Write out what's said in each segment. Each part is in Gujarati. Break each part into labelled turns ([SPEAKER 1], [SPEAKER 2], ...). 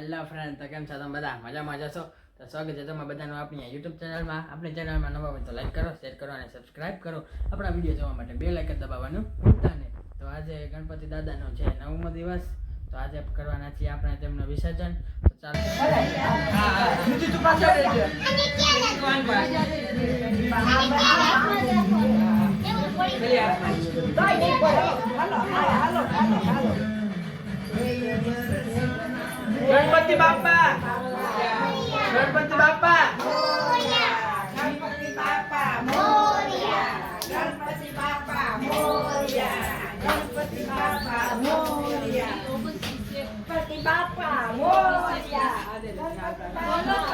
[SPEAKER 1] હેલો ફ્રેન્ડ તો કેમ છો તમે બધા મજામાં જશો તો સ્વાગત છે તમારા બધાનું આપણી યુટ્યુબ ચેનલમાં આપણી ચેનલમાં નવા હોય તો લાઈક કરો શેર કરો અને સબસ્ક્રાઈબ કરો આપણા વીડિયો જોવા માટે બે લાઈક દબાવવાનું ભૂલતા નહીં તો આજે ગણપતિ દાદાનો છે નવમો દિવસ તો આજે કરવાના છીએ આપણે તેમનું વિસર્જન તો ચાલો
[SPEAKER 2] Ganpati Berbakti Bapak.
[SPEAKER 3] Berbakti Bapak. Mulia. Berbakti Bapak. Mulia. Berbakti Bapak. Mulia. Berbakti Bapak. Mulia. Berbakti Bapak. Mulia.
[SPEAKER 1] Berbakti Bapak. Mulia.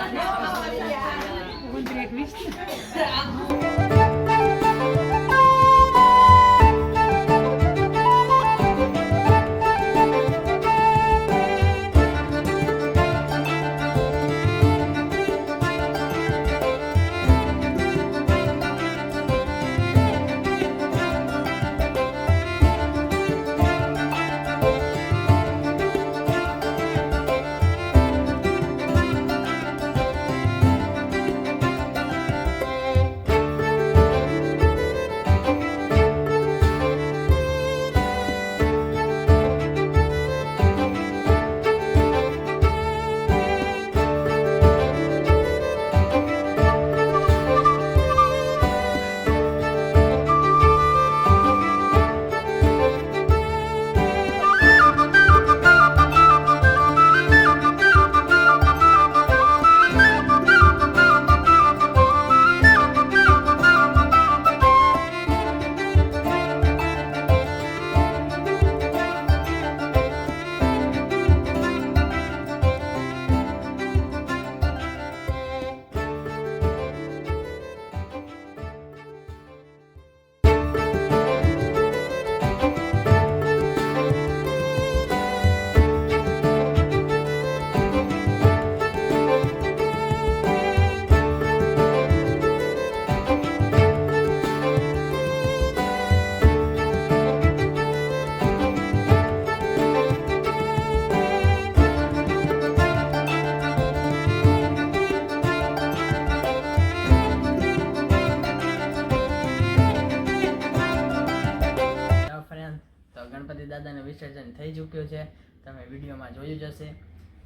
[SPEAKER 1] Ganpati દાદાને વિસર્જન થઈ ચૂક્યું છે. તમે વિડીયોમાં જોયું જ હશે.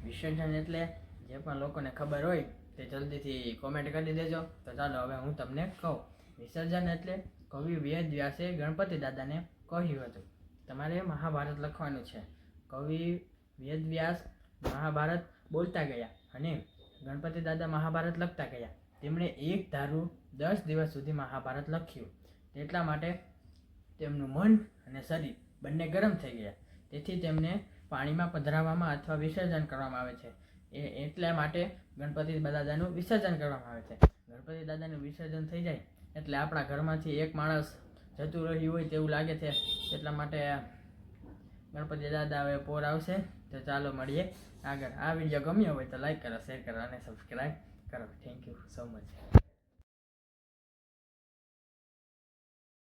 [SPEAKER 1] વિસર્જન એટલે જે પણ લોકોને ખબર હોય તે જલ્દીથી કોમેન્ટ કરી દેજો. તો ચાલો હવે હું તમને કહું. વિસર્જન એટલે કવિ વેદ વ્યાસે ગણપતિ દાદાને કહ્યું હતું. તમારે મહાભારત લખવાનું છે. કવિ વેદ વ્યાસ મહાભારત બોલતા ગયા અને ગણપતિ દાદા મહાભારત લખતા ગયા. તેમણે એક ધારું દસ દિવસ સુધી મહાભારત લખ્યું. એટલા માટે તેમનું મન અને શરીર બંને ગરમ થઈ ગયા. તેથી તેમને પાણીમાં પધરાવવામાં અથવા વિસર્જન કરવામાં આવે છે. એ એટલા માટે ગણપતિ દાદાનું વિસર્જન કરવામાં આવે છે. ગણપતિ દાદાનું વિસર્જન થઈ જાય એટલે આપણા ઘરમાંથી એક માણસ જતું રહ્યું હોય તેવું લાગે છે. એટલા માટે ગણપતિ દાદા હવે પોર આવશે. તો ચાલો મળીએ આગળ. આ વીડિયો ગમ્યો હોય તો લાઈક કરો, શેર કરો અને સબસ્ક્રાઈબ કરો. Thank you so much